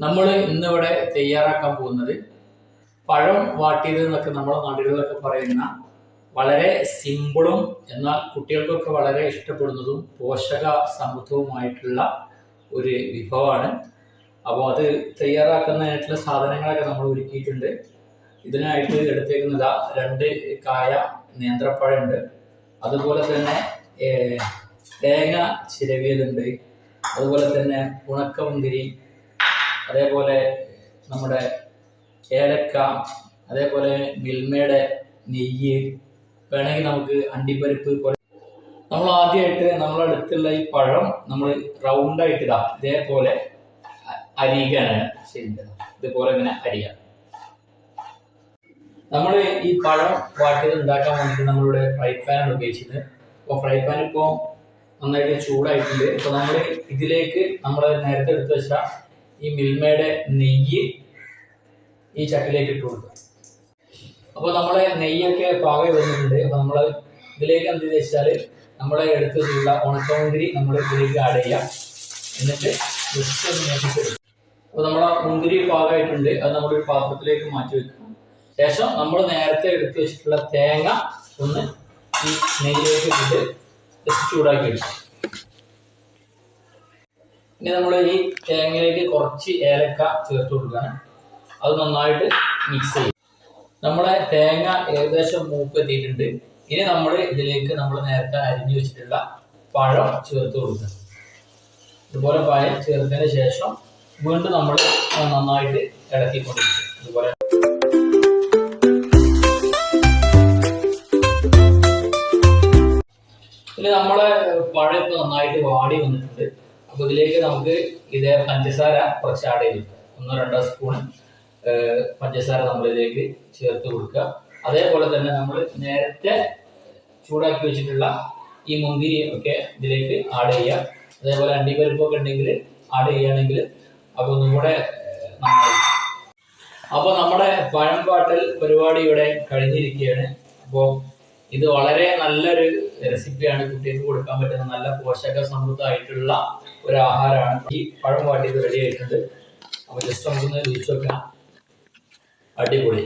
നമ്മൾ ഇന്നിവിടെ തയ്യാറാക്കാൻ പോകുന്നത് പഴം വാട്ടിയത് എന്നൊക്കെ നമ്മുടെ നാടുകളിലൊക്കെ പറയുന്ന വളരെ സിമ്പിളും എന്നാൽ കുട്ടികൾക്കൊക്കെ വളരെ ഇഷ്ടപ്പെടുന്നതും പോഷക സമൃദ്ധവുമായിട്ടുള്ള ഒരു വിഭവമാണ്. അപ്പോൾ അത് തയ്യാറാക്കുന്നതിനായിട്ടുള്ള സാധനങ്ങളൊക്കെ നമ്മൾ ഒരുക്കിയിട്ടുണ്ട്. ഇതിനായിട്ട് എടുത്തേക്കുന്നത് രണ്ട് കായ നേന്ത്രപ്പഴമുണ്ട്. അതുപോലെ തന്നെ തേങ്ങ ചിരവിയതുണ്ട്. അതുപോലെ തന്നെ ഉണക്കമുന്തിരി അതേപോലെ നമ്മുടെ ഏലക്ക അതേപോലെ മിൽമയുടെ നെയ്യ് വേണമെങ്കിൽ നമുക്ക് അണ്ടിപ്പരിപ്പ് നമ്മൾ ആദ്യമായിട്ട് നമ്മളെ അടുത്തുള്ള ഈ പഴം നമ്മൾ റൗണ്ട് ആയിട്ട് ഇതാ ഇതേപോലെ അരികാണ് ചെയ്യേണ്ടത് ഇതുപോലെ ഇങ്ങനെ അരിയ. നമ്മൾ ഈ പഴം വാട്ടിയത് ഉണ്ടാക്കാൻ വേണ്ടിയിട്ട് നമ്മളിവിടെ ഫ്രൈ പാനാണ് ഉപയോഗിച്ചത് അപ്പോൾ ഫ്രൈ പാൻ ഇപ്പോൾ നന്നായിട്ട് ചൂടായിട്ടുണ്ട്. അപ്പോൾ നമ്മൾ ഇതിലേക്ക് നമ്മൾ നേരത്തെ എടുത്ത് വെച്ച ഈ മിൽമയുടെ നെയ്യ് ഈ ചട്ടിലേക്ക് ഇട്ട് കൊടുക്കുക. അപ്പോൾ നമ്മളെ നെയ്യൊക്കെ പാകെ വന്നിട്ടുണ്ട് അപ്പോൾ നമ്മൾ ഇതിലേക്ക് എന്ത് വെച്ചാൽ നമ്മളെ എടുത്ത് ഉണക്കമുന്തിരി നമ്മൾ ഇതിലേക്ക് ആഡ് ചെയ്യാം. എന്നിട്ട് ജസ്റ്റ് അപ്പോൾ നമ്മളെ മുന്തിരി പാകമായിട്ടുണ്ട് അത് നമ്മളൊരു പാത്രത്തിലേക്ക് മാറ്റി വെക്കണം ശേഷം നമ്മൾ നേരത്തെ എടുത്ത് വെച്ചിട്ടുള്ള തേങ്ങ ഒന്ന് ഈ നെയ്യിലേക്ക് ഇട്ടിട്ട് ജസ്റ്റ് ചൂടാക്കി എടുക്കും ഇനി നമ്മൾ ഈ തേങ്ങയിലേക്ക് കുറച്ച് ഏലക്ക ചേർത്ത് കൊടുക്കുകയാണ്. അത് നന്നായിട്ട് മിക്സ് ചെയ്യും. നമ്മളെ തേങ്ങ ഏകദേശം മൂപ്പ് എത്തിയിട്ടുണ്ട്. ഇനി നമ്മൾ ഇതിലേക്ക് നമ്മൾ നേരത്തെ അരിഞ്ഞു വെച്ചിട്ടുള്ള പഴം ചേർത്ത് കൊടുക്കുക. ഇതുപോലെ പഴം ചേർത്തതിന് ശേഷം വീണ്ടും നമ്മൾ നന്നായിട്ട് ഇളക്കി ഇളക്കിക്കൊണ്ടിരിക്കും ഇതുപോലെ. ഇനി നമ്മളെ പഴം ഇപ്പൊ നന്നായിട്ട് വാടി വന്നിട്ടുണ്ട്. അപ്പൊ ഇതിലേക്ക് നമുക്ക് ഇതേ പഞ്ചസാര കുറച്ച് ആഡ് ചെയ്ത്. ഒന്നോ രണ്ടോ സ്പൂൺ പഞ്ചസാര നമ്മൾ ഇതിലേക്ക് ചേർത്ത് കൊടുക്കുക. അതേപോലെ തന്നെ നമ്മൾ നേരത്തെ ചൂടാക്കി വെച്ചിട്ടുള്ള ഈ മുന്തിരി ഒക്കെ ഇതിലേക്ക് ആഡ് ചെയ്യുക. അതേപോലെ അണ്ടിപ്പരിപ്പൊക്കെ ഉണ്ടെങ്കിൽ ആഡ് ചെയ്യുകയാണെങ്കിൽ അപ്പൊ ഒന്നും കൂടെ ഏഹ്, നന്നായിരിക്കും അപ്പൊ നമ്മുടെ പഴം പാട്ടൽ പരിപാടി ഇവിടെ കഴിഞ്ഞിരിക്കുകയാണ്. അപ്പോൾ ഇത് വളരെ നല്ലൊരു റെസിപ്പിയാണ് കുട്ടികൾക്ക് കൊടുക്കാൻ പറ്റുന്ന നല്ല പോഷക സമൃദ്ധമായിട്ടുള്ള ഒരു ആഹാരമാണ് ഈ പഴം വാട്ടിയത് റെഡി ആയിട്ടുണ്ട്. അപ്പൊ ജസ്റ്റ് നമുക്കൊന്ന് രുചിച്ച് വെക്കാം അടിപൊളി.